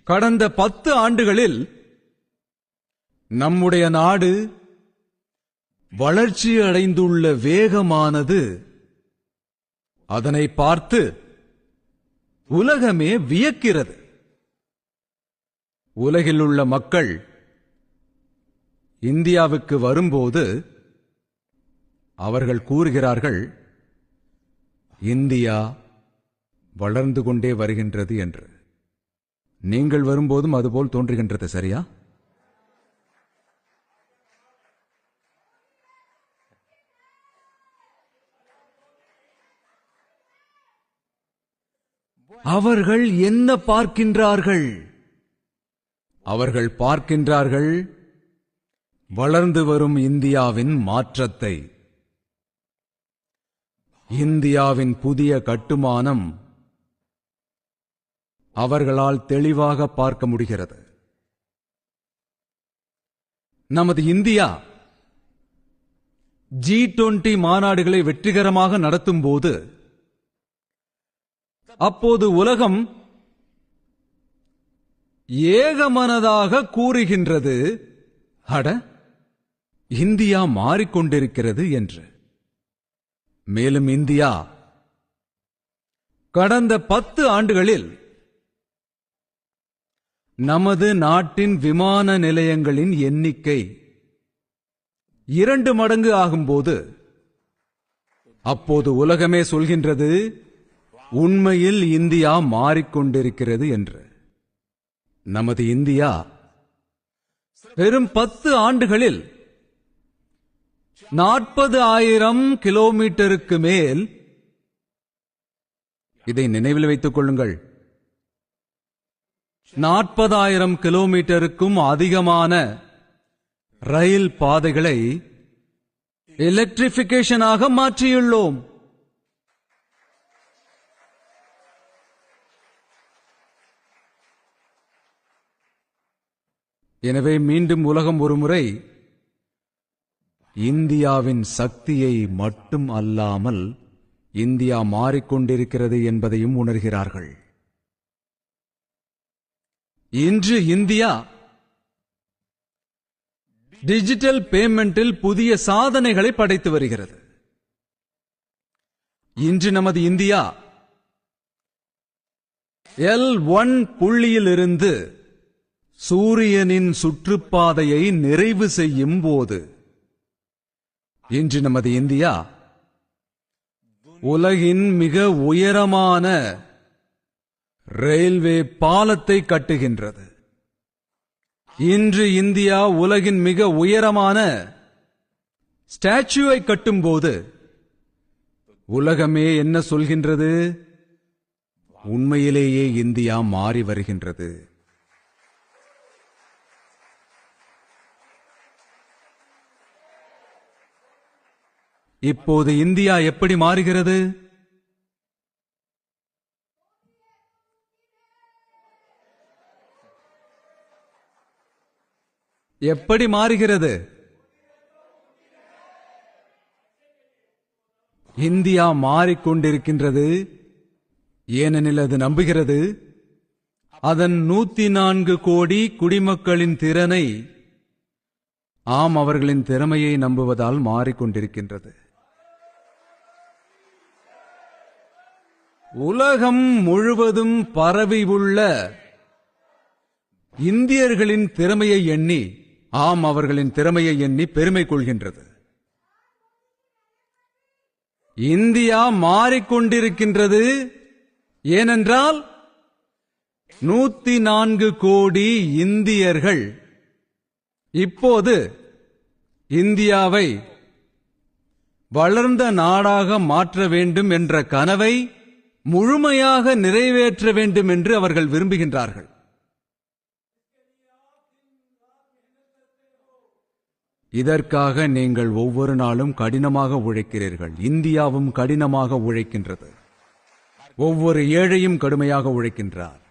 கடந்த பத்து ஆண்டுகளில் நம்முடைய நாடு வளர்ச்சி அடைந்துள்ள வேகமானது. அதனை பார்த்து உலகமே வியக்கிறது. உலகில் உள்ள மக்கள் இந்தியாவுக்கு வரும்போது அவர்கள் கூறுகிறார்கள் இந்தியா வளர்ந்து கொண்டே வருகின்றது என்று. நீங்கள் வரும்போதும் அதுபோல் தோன்றுகின்றது சரியா? அவர்கள் என்ன பார்க்கின்றார்கள்? அவர்கள் பார்க்கின்றார்கள் வளர்ந்து வரும் இந்தியாவின் மாற்றத்தை. இந்தியாவின் புதிய கட்டுமானம் அவர்களால் தெளிவாக பார்க்க முடிகிறது. நமது இந்தியா ஜி டுவெண்டி மாநாடுகளை வெற்றிகரமாக நடத்தும் போது அப்போது உலகம் ஏகமனதாக கூறுகின்றது அட இந்தியா மாறிக்கொண்டிருக்கிறது என்று. மேலும் இந்தியா கடந்த பத்து ஆண்டுகளில் நமது நாட்டின் விமான நிலையங்களின் எண்ணிக்கை இரண்டு மடங்கு ஆகும்போது அப்போது உலகமே சொல்கின்றது உண்மையில் இந்தியா மாறிக்கொண்டிருக்கிறது என்று. நமது இந்தியா வெறும் பத்து ஆண்டுகளில் நாற்பது ஆயிரம் கிலோமீட்டருக்கு மேல் இதை நினைவில் வைத்துக் கொள்ளுங்கள் நாற்பதாயிரம் கிலோமீட்டருக்கும் அதிகமான ரயில் பாதைகளை எலக்ட்ரிபிகேஷனாக மாற்றியுள்ளோம். எனவே மீண்டும் உலகம் ஒருமுறை இந்தியாவின் சக்தியை மட்டும் அல்லாமல் இந்தியா மாறிக்கொண்டிருக்கிறது என்பதையும் உணர்கிறார்கள். இன்று இந்தியா டிஜிட்டல் பேமெண்டில் புதிய சாதனைகளை படைத்து வருகிறது. இன்று நமது இந்தியா எல் ஒன் புள்ளியிலிருந்து சூரியனின் சுற்றுப்பாதையை நிறைவு செய்யும் போது இன்று நமது இந்தியா உலகின் மிக உயரமான ரயில்வே பாலத்தை கட்டுகின்றது. இன்று இந்தியா உலகின் மிக உயரமான ஸ்டாச்சுவை கட்டும்போது உலகமே என்ன சொல்கின்றது? உண்மையிலேயே இந்தியா மாறி வருகின்றது. இப்போது இந்தியா எப்படி மாறுகிறது? எப்படி மாறுகிறது? இந்தியா மாறிக்கொண்டிருக்கின்றது. ஏனெனில் அது நம்புகிறது. அதன் நூத்தி நான்கு கோடி குடிமக்களின் திறனை ஆம் அவர்களின் திறமையை நம்புவதால் மாறிக்கொண்டிருக்கின்றது. உலகம் முழுவதும் பரவி உள்ள இந்தியர்களின் திறமையை எண்ணி ஆம் அவர்களின் திறமையை எண்ணி பெருமை கொள்கின்றது. இந்தியா மாறிக்கொண்டிருக்கின்றது ஏனென்றால் நூத்தி நான்கு கோடி இந்தியர்கள் இப்போது இந்தியாவை வளர்ந்த நாடாக மாற்ற வேண்டும் என்ற கனவை முழுமையாக நிறைவேற்ற வேண்டும் என்று அவர்கள் விரும்புகின்றார்கள். இதற்காக நீங்கள் ஒவ்வொரு நாளும் கடினமாக உழைக்கிறீர்கள். இந்தியாவும் கடினமாக உழைக்கின்றது. ஒவ்வொரு ஏழையும் கடுமையாக உழைக்கின்றார்.